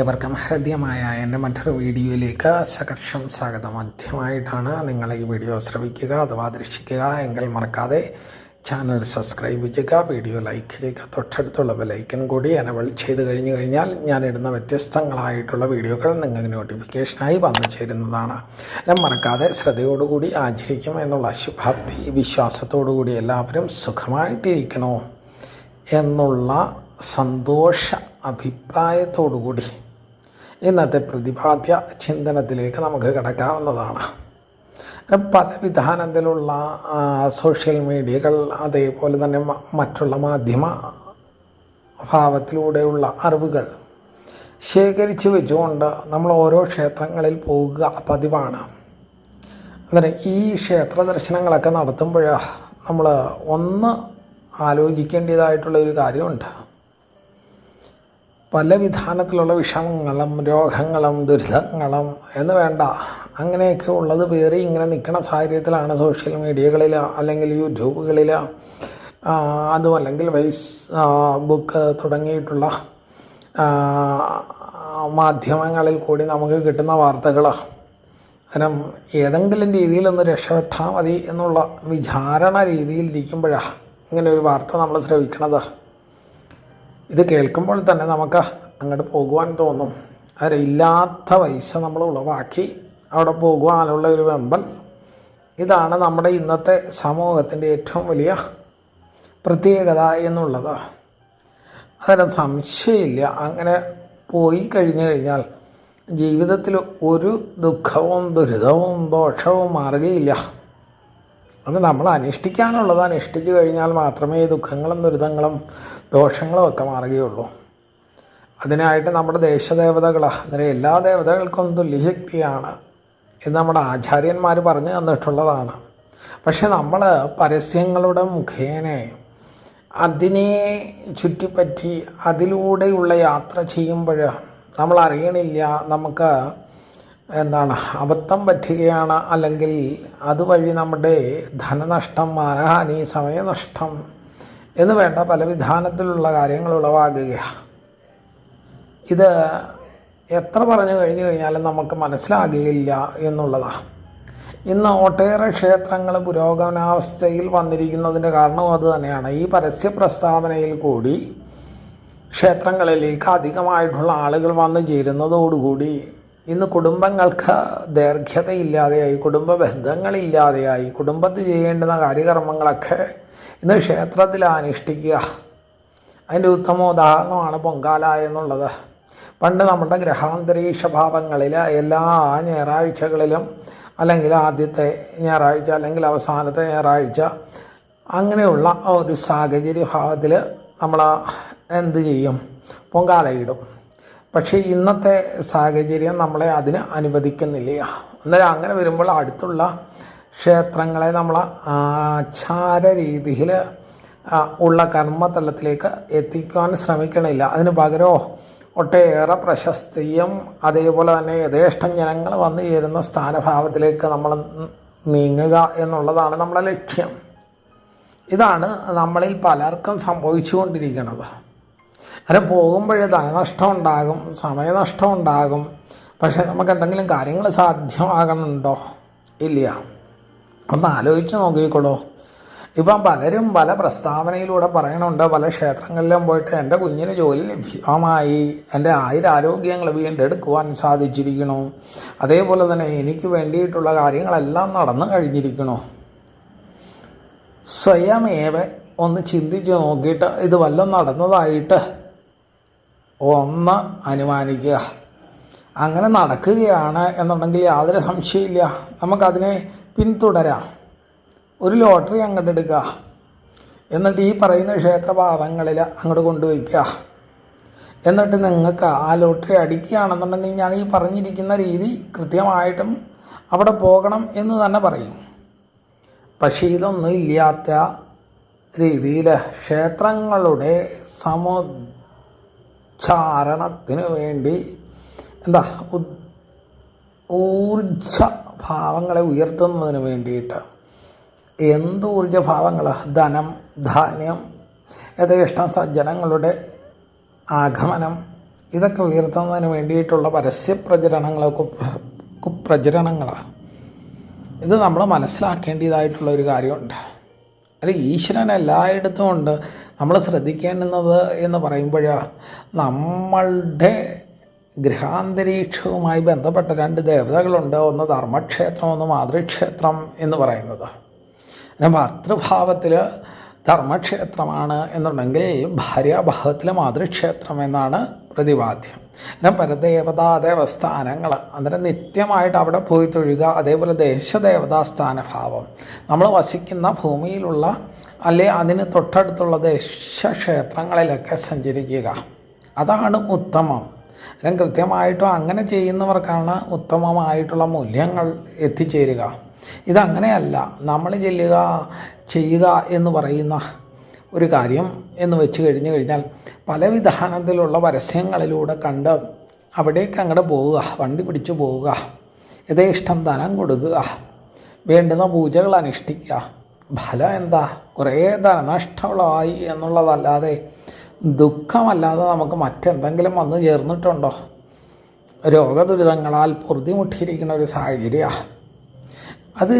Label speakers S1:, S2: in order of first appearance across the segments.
S1: ഏവർക്കും ഹൃദ്യമായ എന്റെ മറ്റൊരു വീഡിയോയിലേക്ക് സകർഷം സ്വാഗതം. ആദ്യമായിട്ടാണ് നിങ്ങൾ ഈ വീഡിയോ ശ്രവിക്കുക അഥവാ ദർശിക്കുക എങ്കിൽ മറക്കാതെ ചാനൽ സബ്സ്ക്രൈബ് ചെയ്യുക വീഡിയോ ലൈക്ക് ചെയ്യുക തൊട്ടടുത്തുള്ള ലൈക്കൻ കൂടി എനബിൾ ചെയ്ത് കഴിഞ്ഞു കഴിഞ്ഞാൽ ഞാനിടുന്ന വ്യത്യസ്തങ്ങളായിട്ടുള്ള വീഡിയോകൾ നിങ്ങൾക്ക് നോട്ടിഫിക്കേഷനായി വന്നു ചേരുന്നതാണ്. ഞാൻ മറക്കാതെ ശ്രദ്ധയോടുകൂടി ആചരിക്കും എന്നുള്ള ശുഭാപ്തി വിശ്വാസത്തോടുകൂടി എല്ലാവരും സുഖമായിട്ടിരിക്കണോ എന്നുള്ള സന്തോഷ അഭിപ്രായത്തോടുകൂടി ഇന്നത്തെ പ്രതിപാദ്യ ചിന്തനത്തിലേക്ക് നമുക്ക് കിടക്കാവുന്നതാണ്. പല വിധാനത്തിലുള്ള സോഷ്യൽ മീഡിയകൾ അതേപോലെ തന്നെ മറ്റുള്ള മാധ്യമ ഭാവത്തിലൂടെയുള്ള അറിവുകൾ ശേഖരിച്ചു വെച്ചുകൊണ്ട് നമ്മൾ ഓരോ ക്ഷേത്രങ്ങളിൽ പോകുക പതിവാണ്. അന്നേരം ഈ ക്ഷേത്ര ദർശനങ്ങളൊക്കെ നടത്തുമ്പോൾ നമ്മൾ ഒന്ന് ആലോചിക്കേണ്ടതായിട്ടുള്ള ഒരു കാര്യമുണ്ട്. പല വിധാനത്തിലുള്ള വിഷമങ്ങളും രോഗങ്ങളും ദുരിതങ്ങളും എന്ന് വേണ്ട. അങ്ങനെയൊക്കെ ഉള്ളത് വേറെ ഇങ്ങനെ നിൽക്കുന്ന സാഹചര്യത്തിലാണ് സോഷ്യൽ മീഡിയകളിൽ അല്ലെങ്കിൽ യൂട്യൂബുകളിൽ അതും അല്ലെങ്കിൽ വൈസ് ബുക്ക് തുടങ്ങിയിട്ടുള്ള മാധ്യമങ്ങളിൽ കൂടി നമുക്ക് കിട്ടുന്ന വാർത്തകൾ കാരണം ഏതെങ്കിലും രീതിയിലൊന്ന് രക്ഷപ്പെട്ടാൽ മതി എന്നുള്ള വിചാരണ രീതിയിലിരിക്കുമ്പോഴാണ് ഇങ്ങനെ ഒരു വാർത്ത നമ്മൾ ശ്രവിക്കണത്. ഇത് കേൾക്കുമ്പോൾ തന്നെ നമുക്ക് അങ്ങോട്ട് പോകുവാൻ തോന്നും. അവരെ ഇല്ലാത്ത പൈസ നമ്മൾ ഉളവാക്കി അവിടെ പോകുവാനുള്ള ഒരു വെമ്പൽ ഇതാണ് നമ്മുടെ ഇന്നത്തെ സമൂഹത്തിന്റെ ഏറ്റവും വലിയ പ്രത്യേകത എന്നുള്ളത്. അതിന് സംശയമില്ല. അങ്ങനെ പോയി കഴിഞ്ഞു കഴിഞ്ഞാൽ ജീവിതത്തിൽ ഒരു ദുഃഖവും ദുരിതവും ദോഷവും മാറുകയില്ല. അത് നമ്മൾ അനുഷ്ഠിക്കാനുള്ളത് അനുഷ്ഠിച്ചു കഴിഞ്ഞാൽ മാത്രമേ ഈ ദുഃഖങ്ങളും ദുരിതങ്ങളും ദോഷങ്ങളും ഒക്കെ മാറുകയുള്ളൂ. അതിനായിട്ട് നമ്മുടെ ദേശദേവതകൾ അന്നേരം എല്ലാ ദേവതകൾക്കും തുല്യശക്തിയാണ് എന്ന് നമ്മുടെ ആചാര്യന്മാർ പറഞ്ഞു തന്നിട്ടുള്ളതാണ്. പക്ഷെ നമ്മൾ പരസ്യങ്ങളുടെ മുഖേന അതിനെ ചുറ്റിപ്പറ്റി അതിലൂടെയുള്ള യാത്ര ചെയ്യുമ്പോൾ നമ്മൾ അറിയണില്ല നമുക്ക് എന്താണ് അബദ്ധം പറ്റുകയാണ് അല്ലെങ്കിൽ അതുവഴി നമ്മുടെ ധനനഷ്ടം മാനഹാനി സമയനഷ്ടം എന്ന് വേണ്ട പല വിധാനത്തിലുള്ള കാര്യങ്ങൾ ഉളവാകുകയാണ് ഇത് എത്ര പറഞ്ഞു കഴിഞ്ഞു കഴിഞ്ഞാലും നമുക്ക് മനസ്സിലാകുകയില്ല എന്നുള്ളതാണ് ഇന്ന് ഒട്ടേറെ ക്ഷേത്രങ്ങൾ പുരോഗമനാവസ്ഥയിൽ വന്നിരിക്കുന്നതിന്റെ കാരണവും അത് തന്നെയാണ്. ഈ പരസ്യ പ്രസ്താവനയിൽ കൂടി ക്ഷേത്രങ്ങളിലേക്ക് അധികമായിട്ടുള്ള ആളുകൾ വന്നു ചേരുന്നതോടുകൂടി ഇന്ന് കുടുംബങ്ങൾക്ക് ദൈർഘ്യതയില്ലാതെയായി കുടുംബ ബന്ധങ്ങളില്ലാതെയായി കുടുംബത്തിൽ ചെയ്യേണ്ടുന്ന കാര്യകർമ്മങ്ങളൊക്കെ ഇന്ന് ക്ഷേത്രത്തിൽ അനുഷ്ഠിക്കുക. അതിന്റെ ഉത്തമ ഉദാഹരണമാണ് പൊങ്കാല എന്നുള്ളത്. പണ്ട് നമ്മുടെ ഗ്രഹാന്തരീക്ഷ ഭാവങ്ങളിൽ എല്ലാ ഞായറാഴ്ചകളിലും അല്ലെങ്കിൽ ആദ്യത്തെ ഞായറാഴ്ച അല്ലെങ്കിൽ അവസാനത്തെ ഞായറാഴ്ച അങ്ങനെയുള്ള ഒരു സാഹചര്യ ഭാവത്തിൽ നമ്മൾ എന്ത് ചെയ്യും? പൊങ്കാലയിടും. പക്ഷേ ഇന്നത്തെ സാഹചര്യം നമ്മളെ അതിന് അനുവദിക്കുന്നില്ല. അന്നേരം അങ്ങനെ വരുമ്പോൾ അടുത്തുള്ള ക്ഷേത്രങ്ങളെ നമ്മൾ ആചാര രീതിയിൽ ഉള്ള കർമ്മതലത്തിലേക്ക് എത്തിക്കുവാൻ ശ്രമിക്കണില്ല. അതിന് പകരമോ ഒട്ടേറെ പ്രശസ്തിയും അതേപോലെ തന്നെ യഥേഷ്ടം ജനങ്ങൾ വന്നു ചേരുന്ന സ്ഥാനഭാവത്തിലേക്ക് നമ്മൾ നീങ്ങുക എന്നുള്ളതാണ് നമ്മുടെ ലക്ഷ്യം. ഇതാണ് നമ്മളിൽ പലർക്കും സംഭവിച്ചുകൊണ്ടിരിക്കുന്നത്. അത് പോകുമ്പോഴേ ധനനഷ്ടം ഉണ്ടാകും സമയനഷ്ടം ഉണ്ടാകും പക്ഷേ നമുക്ക് എന്തെങ്കിലും കാര്യങ്ങൾ സാധ്യമാകണുണ്ടോ? ഇല്ല. ഒന്ന് ആലോചിച്ച് നോക്കിക്കോളൂ. ഇപ്പം പലരും പല പ്രസ്താവനയിലൂടെ പറയണുണ്ട് പല ക്ഷേത്രങ്ങളിലും പോയിട്ട് എന്റെ കുഞ്ഞിന് ജോലി ലഭ്യമായി എന്റെ ആയുരാരോഗ്യങ്ങൾ വീണ്ടെടുക്കുവാൻ സാധിച്ചിരിക്കണു അതേപോലെ തന്നെ എനിക്ക് വേണ്ടിയിട്ടുള്ള കാര്യങ്ങളെല്ലാം നടന്നു കഴിഞ്ഞിരിക്കണു സ്വയമേവ ഒന്ന് ചിന്തിച്ച് നോക്കിയിട്ട് ഇത് വല്ലതും നടന്നതായിട്ട് ഒന്ന് അനുമാനിക്കുക. അങ്ങനെ നടക്കുകയാണ് എന്നുണ്ടെങ്കിൽ യാതൊരു സംശയമില്ല നമുക്കതിനെ പിന്തുടരാം. ഒരു ലോട്ടറി അങ്ങോട്ട് എടുക്കുക. എന്നിട്ട് ഈ പറയുന്ന ക്ഷേത്രഭാവങ്ങളിൽ അങ്ങോട്ട് കൊണ്ടുവയ്ക്കുക. എന്നിട്ട് നിങ്ങൾക്ക് ആ ലോട്ടറി അടിക്കുകയാണെന്നുണ്ടെങ്കിൽ ഞാൻ ഈ പറഞ്ഞിരിക്കുന്ന രീതി കൃത്യമായിട്ടും അവിടെ പോകണം എന്ന് തന്നെ പറയും. പക്ഷേ ഇതൊന്നും ഇല്ലാത്ത രീതിയിൽ ക്ഷേത്രങ്ങളുടെ സമുച്ചാരണത്തിന് വേണ്ടി എന്താ ഊർജ ഭാവങ്ങളെ ഉയർത്തുന്നതിന് വേണ്ടിയിട്ട് എന്ത് ഊർജഭാവങ്ങൾ ധനം ധാന്യം യഥേഷ്ടം സജ്ജനങ്ങളുടെ ആഗമനം ഇതൊക്കെ ഉയർത്തുന്നതിന് വേണ്ടിയിട്ടുള്ള പരസ്യപ്രചരണങ്ങൾ കുപ്ര- കുപ്രചരണങ്ങളാണ് ഇത് നമ്മൾ മനസ്സിലാക്കേണ്ടതായിട്ടുള്ള ഒരു കാര്യമുണ്ട്. അല്ല ഈശ്വരൻ എല്ലായിടത്തും ഉണ്ട്. നമ്മൾ ശ്രദ്ധിക്കേണ്ടുന്നത് എന്ന് പറയുമ്പോൾ നമ്മളുടെ ഗൃഹാന്തരീക്ഷവുമായി ബന്ധപ്പെട്ട രണ്ട് ദേവതകളുണ്ട്. ഒന്ന് ധർമ്മക്ഷേത്രം ഒന്ന് മാതൃക്ഷേത്രം എന്ന് പറയുന്നത്. പിന്നെ ഭർത്തൃഭാവത്തിൽ ധർമ്മക്ഷേത്രമാണ് എന്നുണ്ടെങ്കിൽ ഭാര്യാഭാവത്തിൽ മാതൃക്ഷേത്രം എന്നാണ് പ്രതിപാദ്യം. പിന്നെ പരദേവതാ ദേവസ്ഥാനങ്ങൾ അന്നേരം നിത്യമായിട്ട് അവിടെ പോയി തൊഴുക അതേപോലെ ദേശദേവതാ സ്ഥാനഭാവം. നമ്മൾ വസിക്കുന്ന ഭൂമിയിലുള്ള അല്ലെ അതിന് തൊട്ടടുത്തുള്ള ദേശക്ഷേത്രങ്ങളിലൊക്കെ സഞ്ചരിക്കുക. അതാണ് ഉത്തമം. അല്ലെങ്കിൽ കൃത്യമായിട്ടും അങ്ങനെ ചെയ്യുന്നവർക്കാണ് ഉത്തമമായിട്ടുള്ള മൂല്യങ്ങൾ എത്തിച്ചേരുക. ഇതങ്ങനെയല്ല. നമ്മൾ ചെല്ലുക ചെയ്യുക എന്ന് പറയുന്ന ഒരു കാര്യം എന്ന് വെച്ച് കഴിഞ്ഞു കഴിഞ്ഞാൽ പല വിധാനത്തിലുള്ള പരസ്യങ്ങളിലൂടെ കണ്ട് അവിടേക്ക് അങ്ങോട്ട് പോവുക വണ്ടി പിടിച്ച് പോവുക യഥേഷ്ടം ധനം കൊടുക്കുക വേണ്ടുന്ന പൂജകൾ അനുഷ്ഠിക്കുക ഫലം എന്താ? കുറേ ധനനഷ്ടമുള്ളതായി എന്നുള്ളതല്ലാതെ ദുഃഖമല്ലാതെ നമുക്ക് മറ്റെന്തെങ്കിലും വന്നു ചേർന്നിട്ടുണ്ടോ? രോഗദുരിതങ്ങളാൽ പൊറുതിമുട്ടിയിരിക്കുന്ന ഒരു സാഹചര്യമാണ് അത്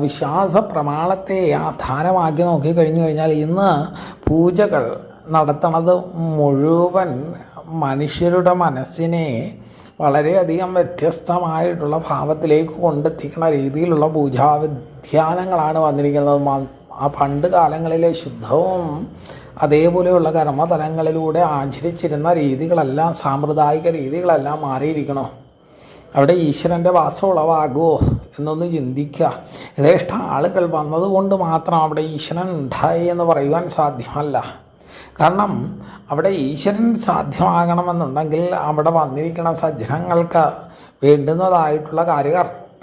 S1: വിശ്വാസ പ്രമാണത്തെ ആധാരമാക്കി നോക്കിക്കഴിഞ്ഞു കഴിഞ്ഞാൽ ഇന്ന് പൂജകൾ നടത്തണത് മുഴുവൻ മനുഷ്യരുടെ മനസ്സിനെ വളരെയധികം വ്യത്യസ്തമായിട്ടുള്ള ഭാവത്തിലേക്ക് കൊണ്ടെത്തിക്കുന്ന രീതിയിലുള്ള പൂജാവിധ്യാനങ്ങളാണ് വന്നിരിക്കുന്നത്. ആ പണ്ട് കാലങ്ങളിലെ ശുദ്ധവും അതേപോലെയുള്ള കർമ്മതലങ്ങളിലൂടെ ആചരിച്ചിരുന്ന രീതികളെല്ലാം സാമ്പ്രദായിക രീതികളെല്ലാം മാറിയിരിക്കണോ. അവിടെ ഈശ്വരന്റെ വാസം ഉളവാകുമോ എന്നൊന്ന് ചിന്തിക്കുക. യഥേഷ്ട ആളുകൾ വന്നതുകൊണ്ട് മാത്രം അവിടെ ഈശ്വരൻ ഉണ്ടായി എന്ന് പറയുവാൻ സാധ്യമല്ല. കാരണം അവിടെ ഈശ്വരൻ സാധ്യമാകണമെന്നുണ്ടെങ്കിൽ അവിടെ വന്നിരിക്കുന്ന സജ്ജനങ്ങൾക്ക് വേണ്ടുന്നതായിട്ടുള്ള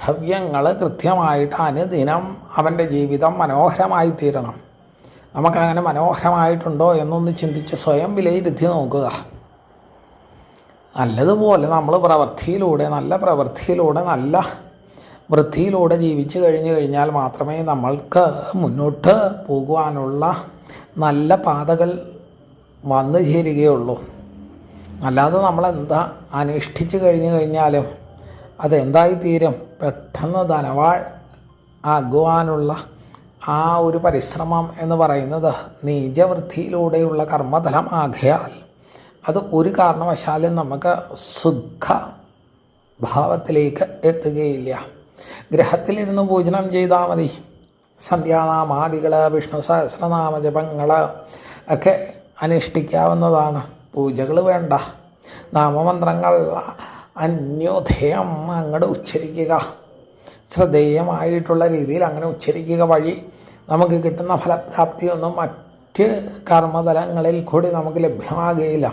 S1: കാര്യകർത്തവ്യങ്ങൾ കൃത്യമായിട്ട് അനുദിനം അവന്റെ ജീവിതം മനോഹരമായി തീരണം നമുക്കങ്ങനെ മനോഹരമായിട്ടുണ്ടോ എന്നൊന്ന് ചിന്തിച്ച് സ്വയം വിലയിരുത്തി നോക്കുക. നല്ലതുപോലെ നമ്മൾ പ്രവൃത്തിയിലൂടെ നല്ല പ്രവൃത്തിയിലൂടെ നല്ല വൃത്തിയിലൂടെ ജീവിച്ചു കഴിഞ്ഞു കഴിഞ്ഞാൽ മാത്രമേ നമ്മൾക്ക് മുന്നോട്ട് പോകുവാനുള്ള നല്ല പാതകൾ വന്നു ചേരുകയുള്ളൂ. അല്ലാതെ നമ്മളെന്താ അനുഷ്ഠിച്ചു കഴിഞ്ഞു കഴിഞ്ഞാലും അതെന്തായിത്തീരും? പെട്ടെന്ന് ധനവാൾ ആകുവാനുള്ള ആ ഒരു പരിശ്രമം എന്ന് പറയുന്നത് നീചവൃത്തിയിലൂടെയുള്ള കർമ്മതലം ആകയാൽ. അത് ഒരു കാരണവശാലും നമുക്ക് സുഖ ഭാവത്തിലേക്ക് എത്തുകയില്ല. ഗ്രഹത്തിലിരുന്ന് പൂജനം ചെയ്താൽ മതി. സന്ധ്യാനാമാദികൾ വിഷ്ണു സഹസ്രനാമ ജപങ്ങൾ ഒക്കെ അനുഷ്ഠിക്കാവുന്നതാണ്. പൂജകൾ വേണ്ട. നാമമന്ത്രങ്ങൾ അന്യോധയം അങ്ങോട്ട് ഉച്ചരിക്കുക. ശ്രദ്ധേയമായിട്ടുള്ള രീതിയിൽ അങ്ങനെ ഉച്ചരിക്കുക വഴി നമുക്ക് കിട്ടുന്ന ഫലപ്രാപ്തിയൊന്നും മറ്റ് കർമ്മതലങ്ങളിൽ കൂടി നമുക്ക് ലഭ്യമാകുകയില്ല.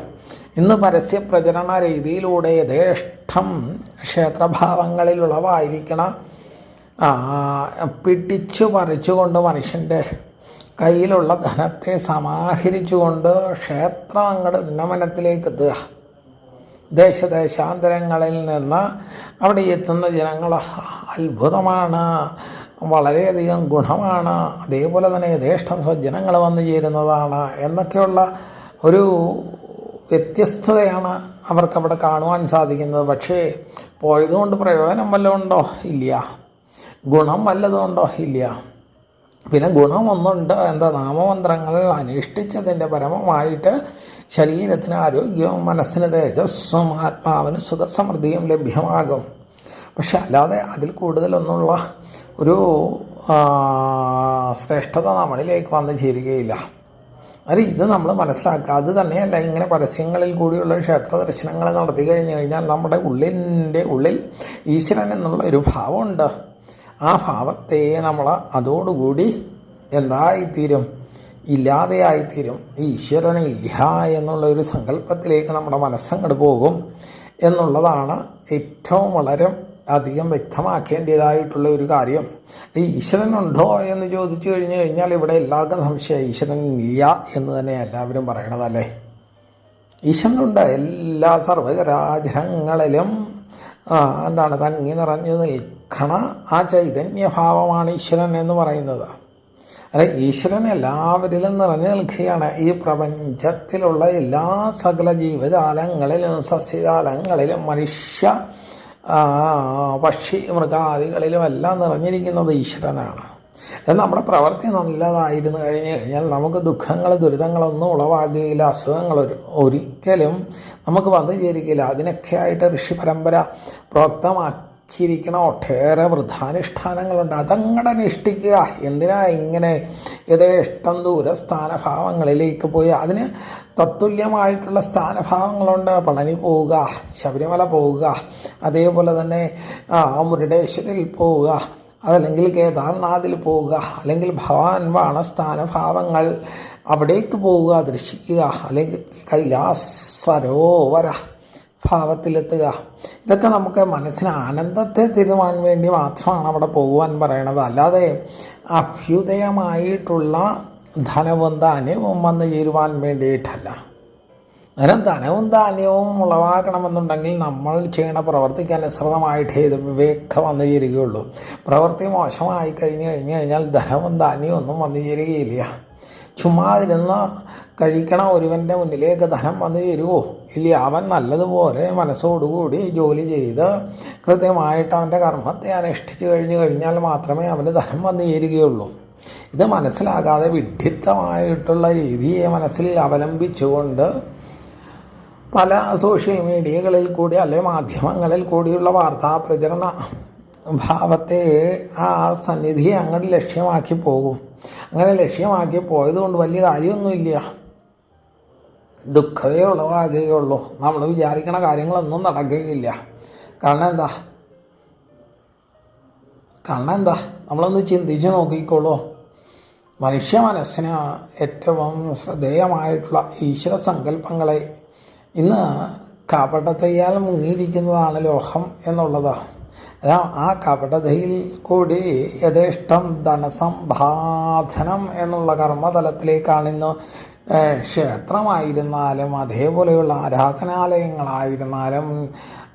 S1: ഇന്ന് പരസ്യ പ്രചരണ രീതിയിലൂടെ യഥേഷ്ടം ക്ഷേത്രഭാവങ്ങളിലുള്ളവായിരിക്കണ പിടിച്ചു പറിച്ചുകൊണ്ട് മനുഷ്യന്റെ കയ്യിലുള്ള ധനത്തെ സമാഹരിച്ചുകൊണ്ട് ക്ഷേത്രം അങ്ങോട്ട് ഉന്നമനത്തിലേക്ക് എത്തുക. ദേശദേശാന്തരങ്ങളിൽ നിന്ന് അവിടെ എത്തുന്ന ജനങ്ങൾ അത്ഭുതമാണ്. വളരെയധികം ഗുണമാണ്. അതേപോലെ തന്നെ യഥേഷ്ടം സജ്ജനങ്ങൾ വന്നു ചേരുന്നതാണ് എന്നൊക്കെയുള്ള ഒരു വ്യത്യസ്തതയാണ് അവർക്കവിടെ കാണുവാൻ സാധിക്കുന്നത്. പക്ഷേ പോയതുകൊണ്ട് പ്രയോജനം വല്ലതും ഉണ്ടോ ഇല്ല. ഗുണം വല്ലതും ഉണ്ടോ ഇല്ല. പിന്നെ ഗുണമൊന്നുണ്ട് എന്താ നാമമന്ത്രങ്ങൾ അനുഷ്ഠിച്ചതിന്റെ പരമമായിട്ട് ശരീരത്തിന് ആരോഗ്യവും മനസ്സിന് തേജസ്സും ആത്മാവിന് സുഖസമൃദ്ധിയും ലഭ്യമാകും. പക്ഷെ അല്ലാതെ അതിൽ കൂടുതലൊന്നുള്ള ഒരു ശ്രേഷ്ഠത നമ്മളിലേക്ക് വന്നു ചേരുകയില്ല. അത് ഇത് നമ്മൾ മനസ്സിലാക്കുക. അത് തന്നെയല്ല ഇങ്ങനെ പരസ്യങ്ങളിൽ കൂടിയുള്ള ക്ഷേത്ര ദർശനങ്ങൾ നടത്തി കഴിഞ്ഞു കഴിഞ്ഞാൽ നമ്മുടെ ഉള്ളിന്റെ ഉള്ളിൽ ഈശ്വരൻ എന്നുള്ള ഒരു ഭാവമുണ്ട്. ആ ഭാവത്തെ നമ്മൾ അതോടുകൂടി എന്തായിത്തീരും? ഇല്ലാതെയായിത്തീരും. ഈശ്വരനില്ല എന്നുള്ള ഒരു സങ്കല്പത്തിലേക്ക് നമ്മുടെ മനസ്സങ്ങോട്ട് പോകും എന്നുള്ളതാണ് ഏറ്റവും വളരെ അധികം വ്യക്തമാക്കേണ്ടതായിട്ടുള്ള ഒരു കാര്യം. ഈ ഈശ്വരനുണ്ടോ എന്ന് ചോദിച്ചു കഴിഞ്ഞു കഴിഞ്ഞാൽ ഇവിടെ എല്ലാവർക്കും സംശയം ഈശ്വരൻ ഇല്ല എന്ന് തന്നെ എല്ലാവരും പറയണതല്ലേ? ഈശ്വരനുണ്ട് എല്ലാ സർവചരാചരങ്ങളിലും എന്താണ് തങ്ങി നിറഞ്ഞു നിൽക്കണ ആ ചൈതന്യഭാവമാണ് ഈശ്വരൻ എന്ന് പറയുന്നത്. അല്ല ഈശ്വരൻ എല്ലാവരിലും നിറഞ്ഞു നിൽക്കുകയാണ്. ഈ പ്രപഞ്ചത്തിലുള്ള എല്ലാ സകല ജീവജാലങ്ങളിലും സസ്യജാലങ്ങളിലും മനുഷ്യ പക്ഷി മൃഗാദികളിലും എല്ലാം നിറഞ്ഞിരിക്കുന്നത് ഈശ്വരനാണ്. നമ്മുടെ പ്രവൃത്തി നല്ലതായിരുന്നു കഴിഞ്ഞു കഴിഞ്ഞാൽ നമുക്ക് ദുഃഖങ്ങൾ ദുരിതങ്ങളൊന്നും ഉളവാകുകയില്ല. അസുഖങ്ങൾ ഒരു- ഒരിക്കലും നമുക്ക് വന്നു ചേരുകയില്ല. അതിനൊക്കെയായിട്ട് ഋഷി പരമ്പര പ്രോക്തമാക്കിയിരിക്കണ ഒട്ടേറെ വൃദ്ധാനുഷ്ഠാനങ്ങളുണ്ട് അതങ്ങടെ അനുഷ്ഠിക്കുക. എന്തിനാ ഇങ്ങനെ യഥേഷ്ടം ദൂര സ്ഥാനഭാവങ്ങളിലേക്ക് പോയി? അതിന് തത്തുല്യമായിട്ടുള്ള സ്ഥാനഭാവങ്ങളുണ്ട്. പളനി പോവുക ശബരിമല പോവുക അതേപോലെ തന്നെ മുരുടേശ്വരിൽ പോവുക അതല്ലെങ്കിൽ കേദാർനാഥിൽ പോവുക അല്ലെങ്കിൽ ഭഗവാൻ വാണസ്ഥാനഭാവങ്ങൾ അവിടേക്ക് പോവുക ദർശിക്കുക അല്ലെങ്കിൽ കൈലാസ് സരോവര ഭാവത്തിലെത്തുക. ഇതൊക്കെ നമുക്ക് മനസ്സിന് ആനന്ദത്തെ തരുവാൻ വേണ്ടി മാത്രമാണ് അവിടെ പോകുവാൻ പറയണത്. അല്ലാതെ അഭ്യുദയമായിട്ടുള്ള ധനവും ധാന്യവും വന്നു ചേരുവാൻ വേണ്ടിയിട്ടല്ല. അന്നേരം ധനവും ധാന്യവും ഉളവാക്കണമെന്നുണ്ടെങ്കിൽ നമ്മൾ ചെയ്യണ പ്രവർത്തിക്ക് അനുസൃതമായിട്ട് ഇത് വിവേകം വന്നു ചേരുകയുള്ളൂ. പ്രവൃത്തി മോശമായി കഴിഞ്ഞു കഴിഞ്ഞു കഴിഞ്ഞാൽ ധനവും ധാന്യവും ഒന്നും വന്നു ചേരുകയില്ല. ചുമ്മാതിരുന്ന് കഴിക്കണ ഒരുവന്റെ മുന്നിലേക്ക് ധനം വന്നു ചേരുമോ ഇല്ല അവൻ നല്ലതുപോലെ മനസ്സോടുകൂടി ജോലി ചെയ്ത് കൃത്യമായിട്ട് അവന്റെ കർമ്മത്തെ അനുഷ്ഠിച്ചു കഴിഞ്ഞു കഴിഞ്ഞാൽ മാത്രമേ അവന് ധനം വന്നു ചേരുകയുള്ളൂ ഇത് മനസ്സിലാകാതെ വിഡ്ഢിത്തമായിട്ടുള്ള രീതിയെ മനസ്സിൽ അവലംബിച്ചുകൊണ്ട് പല സോഷ്യൽ മീഡിയകളിൽ കൂടി അല്ലെ മാധ്യമങ്ങളിൽ കൂടിയുള്ള വാർത്താ പ്രചരണ ഭാവത്തെ ആ സന്നിധിയെ അങ്ങോട്ട് ലക്ഷ്യമാക്കി പോകും. അങ്ങനെ ലക്ഷ്യമാക്കി പോയത് കൊണ്ട് വലിയ കാര്യമൊന്നുമില്ല. ദുഃഖമേ ഉളവാകുകയുള്ളൂ നമ്മൾ വിചാരിക്കണ കാര്യങ്ങളൊന്നും നടക്കുകയില്ല. കാരണം എന്താ? കാരണം എന്താ? നമ്മളൊന്ന് ചിന്തിച്ച് നോക്കിക്കോളൂ. മനുഷ്യ മനസ്സിന് ഏറ്റവും ശ്രദ്ധേയമായിട്ടുള്ള ഈശ്വര സങ്കല്പങ്ങളെ ഇന്ന് കപടതയാൽ മുങ്ങിയിരിക്കുന്നതാണ് ലോഹം എന്നുള്ളത്. ആ കപടതയിൽ കൂടി യഥേഷ്ടം ധനസംഭാധനം എന്നുള്ള കർമ്മതലത്തിലേക്കാണ് ഇന്ന് ക്ഷേത്രമായിരുന്നാലും അതേപോലെയുള്ള ആരാധനാലയങ്ങളായിരുന്നാലും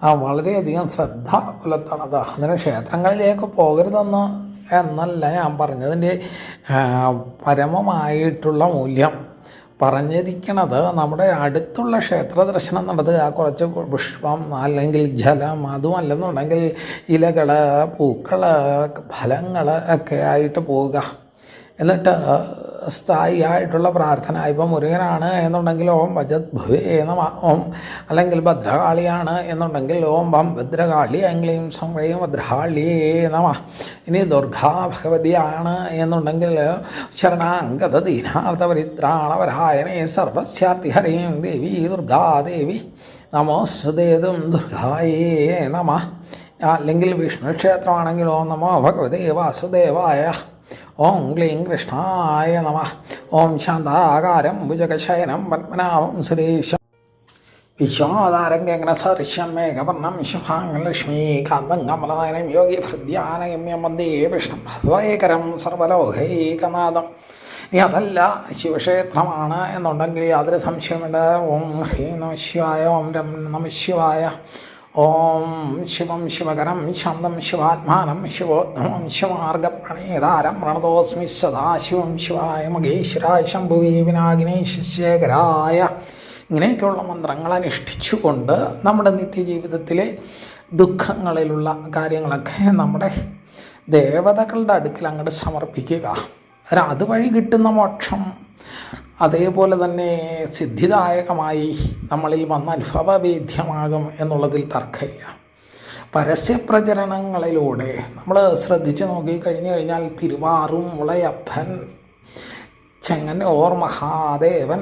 S1: വളരെയധികം ശ്രദ്ധ പുലർത്തണത്. അതിന് ക്ഷേത്രങ്ങളിലേക്ക് പോകരുതെന്ന് എന്നല്ല ഞാൻ പറഞ്ഞതിന്റെ പരമമായിട്ടുള്ള മൂല്യം പറഞ്ഞിരിക്കണത് നമ്മുടെ അടുത്തുള്ള ക്ഷേത്ര ദർശനം നടത്തുക. കുറച്ച് പുഷ്പം അല്ലെങ്കിൽ ജലം അതുമല്ലെന്നുണ്ടെങ്കിൽ ഇലകൾ പൂക്കൾ ഫലങ്ങൾ ഒക്കെ ആയിട്ട് പോവുക. എന്നിട്ട് സ്ഥായിയായിട്ടുള്ള പ്രാർത്ഥന. ഇപ്പം മുരുകനാണ് എന്നുണ്ടെങ്കിൽ ഓം ഭജത് ഭുവേ ഓം അല്ലെങ്കിൽ ഭദ്രകാളിയാണ് എന്നുണ്ടെങ്കിൽ ഓം ഭം ഭദ്രകാളി എങ്കിലും സംഗ്രയും ഭദ്രകാളിയേ നമ. ഇനി ദുർഗാ ഭഗവതിയാണ് എന്നുണ്ടെങ്കിൽ ശരണാംഗത ദീനാർത്ഥ പരിത്രാണപരായണേ സർവസ്യാർത്ഥി ഹരീം ദേവി നമോസ്തേതും ദുർഗായേ നമ. അല്ലെങ്കിൽ വിഷ്ണു ക്ഷേത്രമാണെങ്കിൽ ഓം നമോ ഭഗവതേ വാസുദേവായ. ഓം ക്ലീം കൃഷ്ണായ നമ. ഓം ശാന്താകാരം ഭുജകശയനം പത്മനാഭം ശ്രീശ വിശ്വാധാരം സദൃശ്യം മേഘവർണം ശുഭാംഗലക്ഷ്മീകാന്തം കമലനയനം യോഗി ഹൃദ്യാനഗമ്യം വന്ദേ വിഷ്ണു ഭവേകരം സർവലോകൈകനാഥം. ഇനി അതല്ല ശിവക്ഷേത്രമാണ് എന്നുണ്ടെങ്കിൽ യാതൊരു സംശയമുണ്ട് ഓം ഹ്രീം നമ ശിവായ ഓം രം നമ ശിവായ. ഓം ശിവം ശിവകരം ശാന്തം ശിവാത്മാനം ശിവോദ്ധമം ശിവമാർഗപ്രണേതാരം പ്രണതോസ്മി സദാശിവം ശിവായ മഹേശ്വരായ ശംഭുവേ വിനാഗിനേശേഖരായ ഇങ്ങനെയൊക്കെയുള്ള മന്ത്രങ്ങൾ അനുഷ്ഠിച്ചുകൊണ്ട് നമ്മുടെ നിത്യജീവിതത്തിലെ ദുഃഖങ്ങളിലുള്ള കാര്യങ്ങളൊക്കെ നമ്മുടെ ദേവതകളുടെ അടുക്കൽ അങ്ങോട്ട് സമർപ്പിക്കുക. അതുവഴി കിട്ടുന്ന മോക്ഷം അതേപോലെ തന്നെ സിദ്ധിദായകമായി നമ്മളിൽ വന്ന അനുഭവവേദ്യമാകും എന്നുള്ളതിൽ തർക്കമില്ല. പരസ്യപ്രചരണങ്ങളിലൂടെ നമ്മൾ ശ്രദ്ധിച്ചു നോക്കി കഴിഞ്ഞു കഴിഞ്ഞാൽ തിരുവാറും മുളയപ്പൻ ചെങ്ങൻ ഓർ മഹാദേവൻ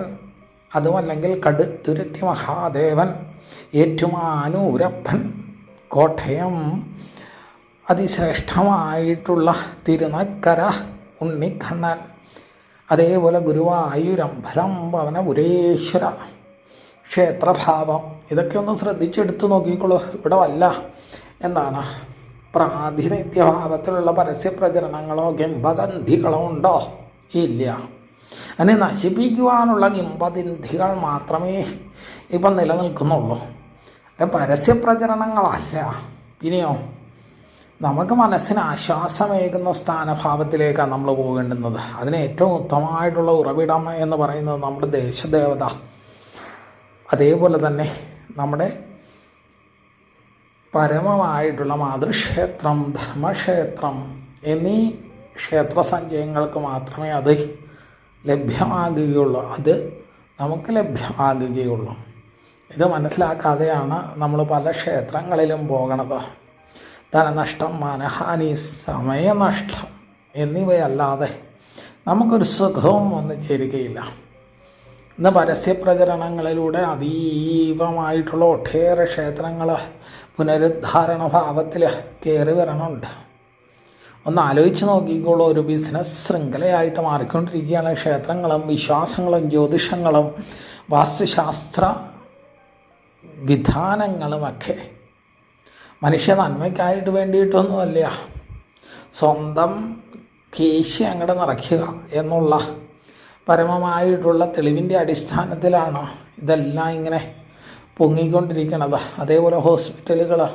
S1: അതുമല്ലെങ്കിൽ കടുത്തുരുത്തി മഹാദേവൻ ഏറ്റുമാനൂരപ്പൻ കോട്ടയം അതിശ്രേഷ്ഠമായിട്ടുള്ള തിരുനക്കര ഉണ്ണിക്കണ്ണൻ അതേപോലെ ഗുരുവായൂരമ്പലം ഭവനപുരേശ്വര ക്ഷേത്രഭാവം. ഇതൊക്കെ ഒന്ന് ശ്രദ്ധിച്ചെടുത്ത് നോക്കിക്കോളൂ. ഇവിടെ വല്ല എന്താണ് പ്രാതിനിധ്യഭാവത്തിലുള്ള പരസ്യപ്രചരണങ്ങളോ ഗംഭദന്ധികളോ ഉണ്ടോ? ഇല്ല. അതിനെ നശിപ്പിക്കുവാനുള്ള ഗിംബദിന്ധികൾ മാത്രമേ ഇപ്പം നിലനിൽക്കുന്നുള്ളൂ. പരസ്യപ്രചരണങ്ങളല്ല. ഇനിയോ? നമുക്ക് മനസ്സിന് ആശ്വാസമേകുന്ന സ്ഥാനഭാവത്തിലേക്കാണ് നമ്മൾ പോകേണ്ടുന്നത്. അതിന് ഏറ്റവും ഉത്തമമായിട്ടുള്ള ഉറവിടം എന്ന് പറയുന്നത് നമ്മുടെ ദേശദേവത. അതേപോലെ തന്നെ നമ്മുടെ പരമമായിട്ടുള്ള മാതൃക്ഷേത്രം ധർമ്മക്ഷേത്രം എന്നീ ക്ഷേത്ര സഞ്ചയങ്ങൾക്ക് മാത്രമേ അത് ലഭ്യമാകുകയുള്ളൂ. അത് നമുക്ക് ലഭ്യമാകുകയുള്ളൂ. ഇത് മനസ്സിലാക്കാതെയാണ് നമ്മൾ പല ക്ഷേത്രങ്ങളിലും പോകണത്. ധനനഷ്ടം മാനഹാനി സമയനഷ്ടം എന്നിവയല്ലാതെ നമുക്കൊരു സുഖവും വന്നു ചേരുകയില്ല. ഇന്ന് പരസ്യപ്രചരണങ്ങളിലൂടെ അതീവമായിട്ടുള്ള ഒട്ടേറെ ക്ഷേത്രങ്ങൾ പുനരുദ്ധാരണ ഭാവത്തിൽ കയറി വരണമുണ്ട് ഒന്ന് ആലോചിച്ച് നോക്കിക്കോളൂ ഒരു ബിസിനസ് ശൃംഖലയായിട്ട് മാറിക്കൊണ്ടിരിക്കുകയാണ്. ക്ഷേത്രങ്ങളും വിശ്വാസങ്ങളും ജ്യോതിഷങ്ങളും വാസ്തുശാസ്ത്ര വിധാനങ്ങളുമൊക്കെ മനുഷ്യ നന്മയ്ക്കായിട്ട് വേണ്ടിയിട്ടൊന്നുമല്ല. സ്വന്തം കേശി അങ്ങടെ നിറയ്ക്കുക എന്നുള്ള പരമമായിട്ടുള്ള തെളിവിന്റെ അടിസ്ഥാനത്തിലാണ് ഇതെല്ലാം ഇങ്ങനെ പൊങ്ങിക്കൊണ്ടിരിക്കുന്നത് അതേപോലെ ഹോസ്പിറ്റലുകൾ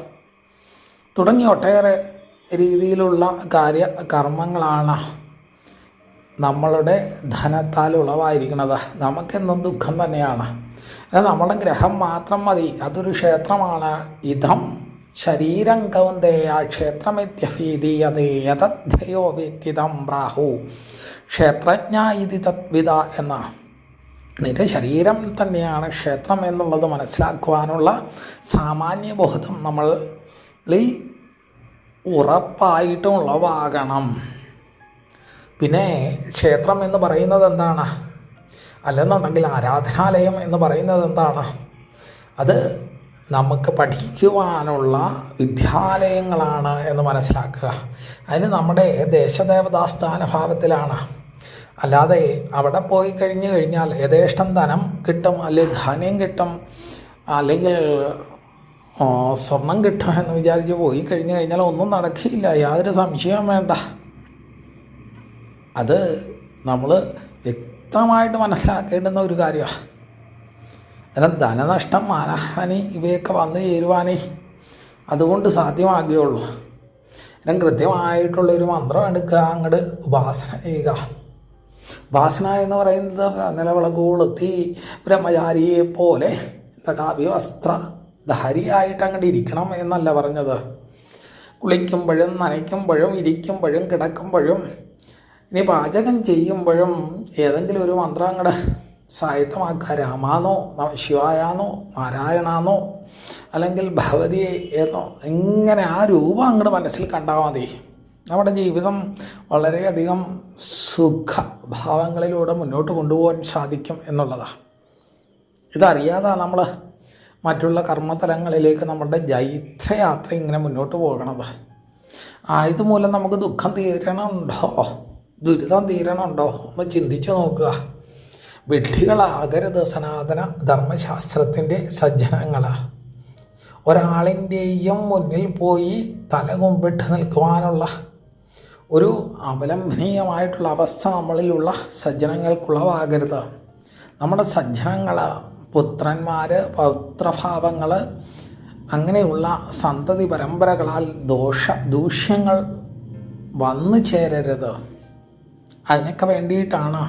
S1: തുടങ്ങി ഒട്ടേറെ രീതിയിലുള്ള കാര്യ കർമ്മങ്ങളാണ് നമ്മളുടെ ധനത്താൽ ഉളവായിരിക്കുന്നത് നമുക്കെന്നും ദുഃഖം തന്നെയാണ്. നമ്മുടെ ഗ്രഹം മാത്രം മതി. അതൊരു ക്ഷേത്രമാണ്. ഇതം ശരീരം കൗന്ദേയ ക്ഷേത്രമിത്യഭീതീയതേയതയോ വ്യക്തിതം പ്രാഹു. ക്ഷേത്രജ്ഞ ഇതി തദ്വിത എന്ന നിന്റെ ശരീരം തന്നെയാണ് ക്ഷേത്രം എന്നുള്ളത് മനസ്സിലാക്കുവാനുള്ള സാമാന്യ ബോധം നമ്മളിൽ ഉറപ്പായിട്ടും ഉളവാകണം പിന്നെ ക്ഷേത്രം എന്ന് പറയുന്നത് എന്താണ്? അല്ലെന്നുണ്ടെങ്കിൽ ആരാധനാലയം എന്ന് പറയുന്നത് എന്താണ്? അത് നമുക്ക് പഠിക്കുവാനുള്ള വിദ്യാലയങ്ങളാണ് എന്ന് മനസ്സിലാക്കുക. അതിന് നമ്മുടെ ദേശദേവതാസ്ഥാന ഭാവത്തിലാണ് അല്ലാതെ അവിടെ പോയി കഴിഞ്ഞു കഴിഞ്ഞാൽ യഥേഷ്ടം ധനം കിട്ടും അല്ലെങ്കിൽ ധാന്യം കിട്ടും അല്ലെങ്കിൽ സ്വർണം കിട്ടും എന്ന് വിചാരിച്ച് പോയി കഴിഞ്ഞു കഴിഞ്ഞാൽ ഒന്നും നടക്കില്ല. യാതൊരു സംശയവും വേണ്ട. അത് നമ്മൾ വ്യക്തമായിട്ട് മനസ്സിലാക്കേണ്ടുന്ന ഒരു കാര്യമാണ്. എന്നാൽ ധനനഷ്ടം മാനഹാനി ഇവയൊക്കെ വന്നു ചേരുവാനേ. അതുകൊണ്ട് സാധ്യമാകുകയുള്ളൂ. എന്നാൽ കൃത്യമായിട്ടുള്ളൊരു മന്ത്രം എടുക്കുക അങ്ങോട്ട് ഉപാസന ചെയ്യുക. ഉപാസന എന്ന് പറയുന്നത് നിലവിളക്ക് ബ്രഹ്മചാരിയെ പോലെ കാവ്യവസ്ത്ര ധാരിയായിട്ട് അങ്ങോട്ട് ഇരിക്കണം എന്നല്ല പറഞ്ഞത്. കുളിക്കുമ്പോഴും നനയ്ക്കുമ്പോഴും ഇരിക്കുമ്പോഴും കിടക്കുമ്പോഴും ഇനി പാചകം ചെയ്യുമ്പോഴും ഏതെങ്കിലും ഒരു മന്ത്രം അങ്ങോട്ട് സായത്തമാക്കുക രാമാന്നോ ശിവായാന്നോ നാരായണാന്നോ അല്ലെങ്കിൽ ഭഗവതിയെ എന്നോ ഇങ്ങനെ ആ രൂപം അങ്ങോട്ട് മനസ്സിൽ കണ്ടാൽ മതി. നമ്മുടെ ജീവിതം വളരെയധികം സുഖഭാവങ്ങളിലൂടെ മുന്നോട്ട് കൊണ്ടുപോകാൻ സാധിക്കും എന്നുള്ളതാണ് ഇതറിയാതെ നമ്മൾ മറ്റുള്ള കർമ്മതലങ്ങളിലേക്ക് നമ്മുടെ ജൈത്രയാത്ര ഇങ്ങനെ മുന്നോട്ട് പോകണത്. ആ ഇതുമൂലം നമുക്ക് ദുഃഖം തീരണമുണ്ടോ ദുരിതം തീരണമുണ്ടോ ഒന്ന് ചിന്തിച്ചു നോക്കുക. വിഡ്ഢികളാകരുത് സനാതന ധർമ്മശാസ്ത്രത്തിന്റെ സജ്ജനങ്ങളാണ് ഒരാളിന്റെയും മുന്നിൽ പോയി തല കുമ്പിട്ട് നിൽക്കുവാനുള്ള ഒരു അവലംബനീയമായിട്ടുള്ള അവസ്ഥ നമ്മളിലുള്ള സജ്ജനങ്ങൾക്കുള്ളവാകരുത് നമ്മുടെ സജ്ജനങ്ങൾ പുത്രന്മാർ പൗത്രഭാവങ്ങൾ അങ്ങനെയുള്ള സന്തതി പരമ്പരകളാൽ ദോഷ ദൂഷ്യങ്ങൾ വന്നു ചേരരുത്. അതിനൊക്കെ വേണ്ടിയിട്ടാണ്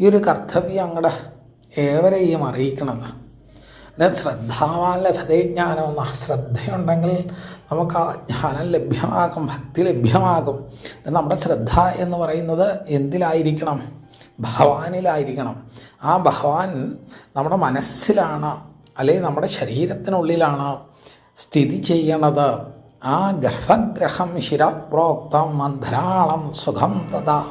S1: ഈ ഒരു കർത്തവ്യം അങ്ങടെ ഏവരെയും അറിയിക്കണമെന്ന് പിന്നെ ശ്രദ്ധാവാൻ ലഭതജ്ഞാനം എന്ന ശ്രദ്ധയുണ്ടെങ്കിൽ നമുക്ക് ആ ജ്ഞാനം ലഭ്യമാകും ഭക്തി ലഭ്യമാകും. നമ്മുടെ ശ്രദ്ധ എന്ന് പറയുന്നത് എന്തിലായിരിക്കണം? ഭഗവാനിലായിരിക്കണം. ആ ഭഗവാൻ നമ്മുടെ മനസ്സിലാണ് അല്ലെങ്കിൽ നമ്മുടെ ശരീരത്തിനുള്ളിലാണ് സ്ഥിതി ചെയ്യണത്. ആ ഗർഭഗ്രഹം ശിരപ്രോക്തം മന്ത്രാളം സുഖം തഥാ.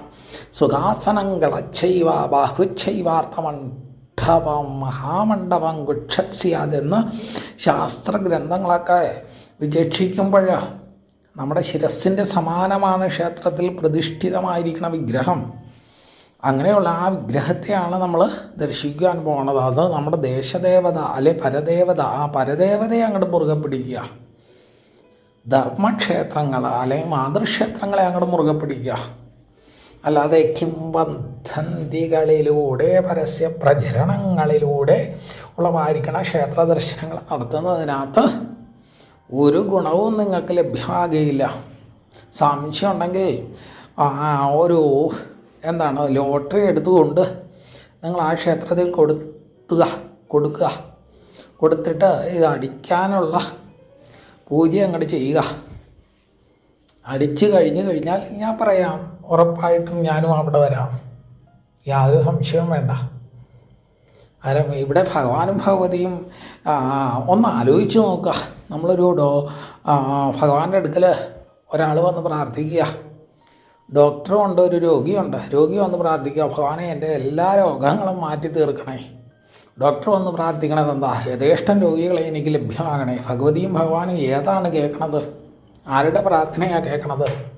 S1: സുഖാസനങ്ങളച്ചൈവ ബാഹുച്ചൈവാർത്ഥമണ്ഡപം മഹാമണ്ഡപം ഗുക്ഷസ്യാതെന്ന് ശാസ്ത്രഗ്രന്ഥങ്ങളൊക്കെ വിചക്ഷിക്കുമ്പോഴോ നമ്മുടെ ശിരസിന്റെ സമാനമാണ് ക്ഷേത്രത്തിൽ പ്രതിഷ്ഠിതമായിരിക്കുന്ന വിഗ്രഹം. അങ്ങനെയുള്ള ആ വിഗ്രഹത്തെയാണ് നമ്മൾ ദർശിക്കാൻ പോണത്. അത് നമ്മുടെ ദേശദേവത അല്ലെ പരദേവത ആ പരദേവതയെ അങ്ങോട്ട് മുറുകെ പിടിക്കുക. ധർമ്മക്ഷേത്രങ്ങൾ അല്ലെങ്കിൽ മാതൃക്ഷേത്രങ്ങളെ അങ്ങോട്ട് മുറുകെ പിടിക്കുക. അല്ലാതെ കിംബന്ധന്തികളിലൂടെ പരസ്യ പ്രചരണങ്ങളിലൂടെ ഉള്ളവായിരിക്കണം ക്ഷേത്ര ദർശനങ്ങൾ നടത്തുന്നതിനകത്ത്. ഒരു ഗുണവും നിങ്ങൾക്ക് ലഭ്യമാകുകയില്ല. സംശയം ഉണ്ടെങ്കിൽ ഒരു എന്താണ് ലോട്ടറി എടുത്തുകൊണ്ട് നിങ്ങൾ ആ ക്ഷേത്രത്തിൽ കൊടുത്തുക കൊടുക്കുക. കൊടുത്തിട്ട് ഇത് അടിക്കാനുള്ള പൂജ അങ്ങോട്ട് ചെയ്യുക. അടിച്ചു കഴിഞ്ഞു കഴിഞ്ഞാൽ ഞാൻ പറയാം ഉറപ്പായിട്ടും ഞാനും അവിടെ വരാം. യാതൊരു സംശയവും വേണ്ട. കാരണം ഇവിടെ ഭഗവാനും ഭഗവതിയും ഒന്ന് ആലോചിച്ച് നോക്കുക. നമ്മളൊരു ഡോ ഭഗവാന്റെ അടുക്കൽ ഒരാൾ വന്ന് പ്രാർത്ഥിക്കുക. ഡോക്ടറും ഉണ്ട് ഒരു രോഗിയുണ്ട്. രോഗി വന്ന് പ്രാർത്ഥിക്കുക. ഭഗവാനെ എന്റെ എല്ലാ രോഗങ്ങളും മാറ്റി തീർക്കണേ. ഡോക്ടർ വന്ന് പ്രാർത്ഥിക്കണത് എന്താ? യഥേഷ്ടം രോഗികളെ എനിക്ക് ലഭ്യമാകണേ. ഭഗവതിയും ഭഗവാനും ഏതാണ് കേൾക്കണത്? ആരുടെ പ്രാർത്ഥനയാണ് കേൾക്കണത്?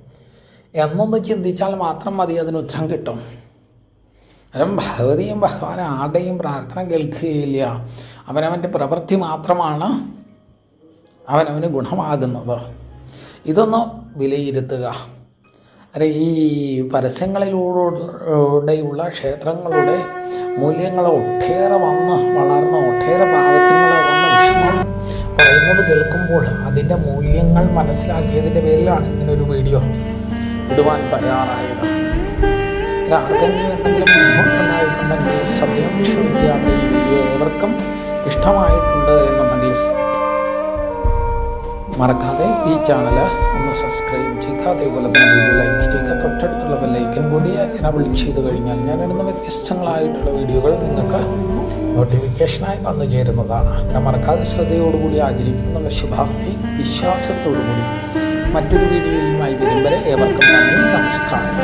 S1: എന്നൊന്ന് ചിന്തിച്ചാൽ മാത്രം മതി അതിന് ഉത്തരം കിട്ടും. കാരണം ഭഗവതിയും ഭഗവാൻ ആരുടെയും പ്രാർത്ഥന കേൾക്കുകയില്ല. അവനവന്റെ പ്രവൃത്തി മാത്രമാണ് അവനവന് ഗുണമാകുന്നത്. ഇതൊന്ന് വിലയിരുത്തുക. അരെ ഈ പരസ്യങ്ങളിലൂടെയുള്ള ക്ഷേത്രങ്ങളുടെ മൂല്യങ്ങൾ ഒട്ടേറെ വന്ന് വളർന്ന് ഒട്ടേറെ പാവത്തിനുള്ള പറയുന്നത് കേൾക്കുമ്പോൾ അതിന്റെ മൂല്യങ്ങൾ മനസ്സിലാക്കിയതിന്റെ പേരിലാണ് ഇങ്ങനൊരു വീഡിയോ. ഇടുവാൻ തയ്യാറായത്. സമയം ഏവർക്കും ഇഷ്ടമായിട്ടുണ്ട് എന്നുണ്ടെങ്കിൽ മറക്കാതെ ഈ ചാനൽ ഒന്ന് സബ്സ്ക്രൈബ് ചെയ്യുക. അതേപോലെ തന്നെ ലൈക്ക് ചെയ്യുക. തൊട്ടടുത്തുള്ള ലൈക്കൻ കൂടി എനബിൾ ചെയ്ത് കഴിഞ്ഞാൽ ഞാൻ ഇടുന്ന വ്യത്യസ്തങ്ങളായിട്ടുള്ള വീഡിയോകൾ നിങ്ങൾക്ക് നോട്ടിഫിക്കേഷനായി വന്നു ചേരുന്നതാണ്. അങ്ങനെ മറക്കാതെ ശ്രദ്ധയോടുകൂടി ആചരിക്കുന്നുള്ള ശുഭാപ്തി വിശ്വാസത്തോടുകൂടി മറ്റൊരു വീഡിയോയുമായി വരും വരെ ഏവർക്കും നന്ദി. നമസ്കാരം.